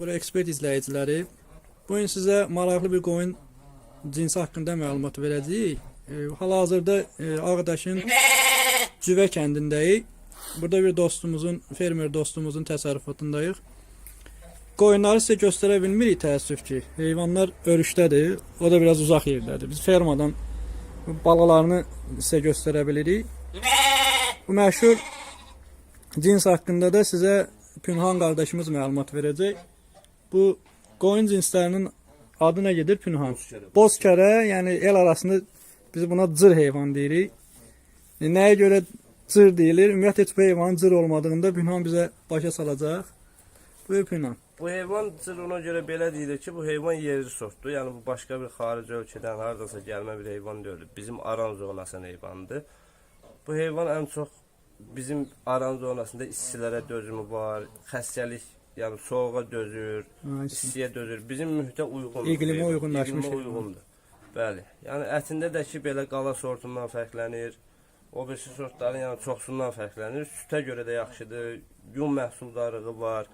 Bura ekspert izləyiciləri, bu gün sizə maraqlı bir qoyun cinsi haqqında məlumat verəcəyik. E, Hal-hazırda e, Ağdaşın Cüvə kəndindəyik. Burada bir dostumuzun, fermer dostumuzun təsərrüfatındayıq. Qoyunları sizə göstərə bilmirik təəssüf ki. Heyvanlar örüşdədir. O da biraz uzaq yerdədir. Biz fermadan balalarını sizə göstərə bilirik. Bu məşhur cins haqqında da sizə Pünhan qardaşımız məlumat verəcək. Bu qoyun cinslərinin adı nə gedir Pünhan? Bozkərə, yəni el arasında biz buna cır heyvan deyirik. E, Nəyə görə cır deyilir? Ümumiyyətlə heç bu heyvanın cır olmadığında Pünhan bizə başa salacaq. Buyur Pünhan. Bu heyvan cır ona görə belə deyilir ki, bu heyvan yerli sortdur. Yəni bu başqa bir xarici ölkədən hardasa gəlmə bir heyvan deyil. Bizim Aran zonasının heyvanıdır. Bu heyvan ən çox bizim Aran zonasında istilərə dözümü var, xəstəlik, yəni soğuğa dözür, istiyə dözür. Bizim mühitə uyğundur. İqlimə uyğunlaşmış İqlimə uyğundur. Bəli. Yəni ətində də ki belə qala sortundan fərqlənir. O birisi sortların yəni çoxsundan fərqlənir. Sütə görə də yaxşıdır. Yun məhsuldarlığı var.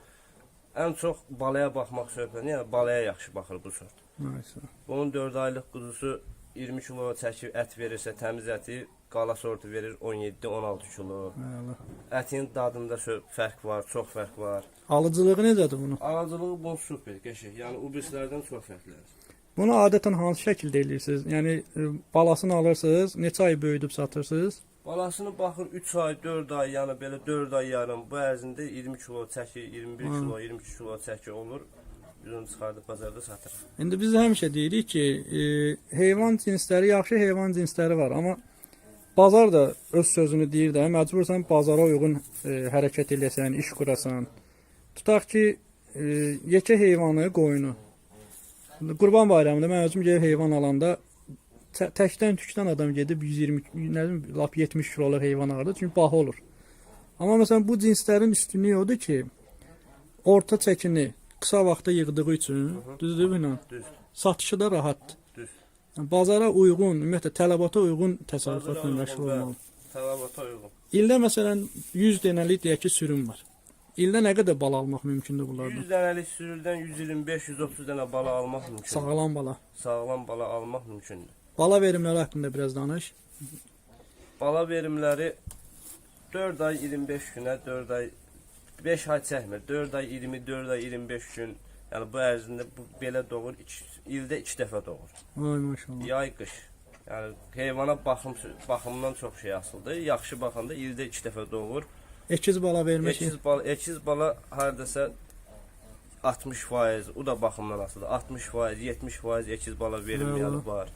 Ən çox balaya baxmaq söhbəti, yəni balaya yaxşı baxır bu sort. Maşallah. Bunun 4 aylıq quzusu 20 kilo çəkib ət verirsə, təmiz əti qala sortu verir 17-16 kilo. Allah. Ətin dadında fərq var, çox fərq var. Alıcılığı necədir bunun? Aracılığı bunun super, qəşəng. Yəni o birislərdən çox fərqlənir. Bunu adətən hansı şəkildə eləyirsiniz? Yəni e, balasını alırsınız, neçə ay böyüdüb satırsınız? Balasını baxır 3 ay, 4 ay, yəni belə 4 ay yarım bu ərzində 20 kilo çəki, 21 Hı. kilo, 22 kilo çəki olur. Biz onu çıxardıb bazarda satırıq. İndi biz həmişə deyirik ki, e, heyvan cinsləri, yaxşı heyvan cinsləri var, amma bazar da öz sözünü deyir də, məcbursan bazara uyğun e, hərəkət eləsən, iş qurasan. Tutaq ki, e, yekə heyvanı, qoyunu. Qurban bayramında mən özüm gedib heyvan alanda tə- təkdən tükdən adam gedib 120, nə bilim, lap 70 kiloluq heyvan alırdı, çünki baha olur. Amma məsələn bu cinslərin üstünlüyü odur ki, orta çəkini qısa vaxtda yığdığı üçün, düzdür ilə? Düz, Satışı da rahatdır. düz. Yəni Bazara uyğun, ümumiyyətlə tələbata uyğun təsərrüfatla məşğul olmalı. Tələbata uyğun. İldə məsələn 100 dənəlik deyək ki, sürüm var. İldə nə qədər bal almaq mümkündür bunlardan? 100 dənəlik sürüdən 125-130 dənə bala almaq mümkündür. Sağlam bala. Sağlam bala almaq mümkündür. Bala verimləri haqqında biraz danış. Bala verimləri 4 ay 25 günə, 4 ay 5 ay çəkmir. 4 ay 20, 4 ay 25 gün. Yəni bu ərzində bu belə doğur, iki, ildə 2 dəfə doğur. Ay maşallah. Yay, qış. Yəni heyvana baxım baxımdan çox şey asılıdır. Yaxşı baxanda ildə 2 dəfə doğur. Əkiz bala vermək. Ekiz bala, ekiz bala hardasa 60%, o da baxımdan asılıdır. 60%, 70% ekiz bala verilməyəli var.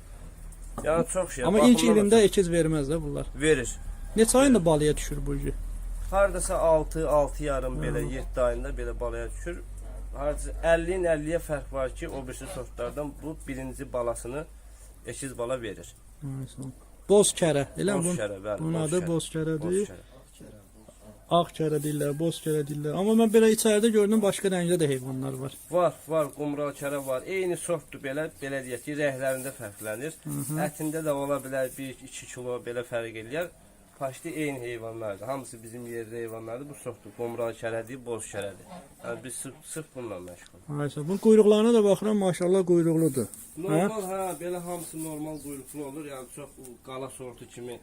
Yəni çox şey. Amma ilk çox əkiz verməz də bunlar. verir. Neçə ayında balaya düşür bu işi? Hardasa 6, 6 yarım belə 7 ayında belə balaya düşür. Hardasa 50-nin 50-yə fərq var ki, o birisi sortlardan bu birinci balasını ekiz bala verir. Maşallah. Boz kərə, elə Boz bunun, kərə, bəli, bunun boz adı boz kərədir. Boz kərə. Ağ kərə deyirlər, boz kərə deyirlər. Amma mən belə içəridə gördüm başqa rəngdə də heyvanlar var. Var, var, qumral kərə var. Eyni sortdur belə, belə deyək ki, rəhlərində fərqlənir. Ətində də ola bilər 1-2 kilo belə fərq eləyər. Paşti eyni heyvanlardır. Hamısı bizim yerdə heyvanlardır. Bu sortdur. Qumral kərədir, boz kərədir. Yəni biz sırf, sırf bununla məşğuluq. Ayşə, bu quyruqlarına da baxıram, maşallah quyruqludur. Normal hə, belə hamısı normal quyruqlu olur. Yəni çox qala sortu kimi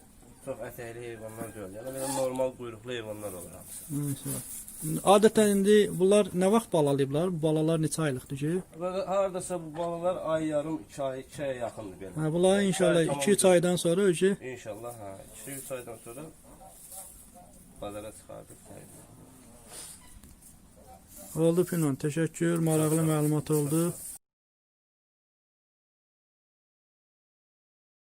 çox ətəkli heyvanlar deyil. Yəni belə normal quyruqlu heyvanlar olur hamısı. Maşallah. Adətən indi bunlar nə vaxt balalayıblar? Bu balalar neçə aylıqdır ki? Hardasa bu balalar ay yarım, 2 ay, 2 aya yaxındır belə. Hə, bunlar inşallah Tamam. 2-3 aydan sonra öcü İnşallah hə, 2-3 aydan sonra bazara çıxardıq. oldu Pinon. Təşəkkür, maraqlı məlumat oldu.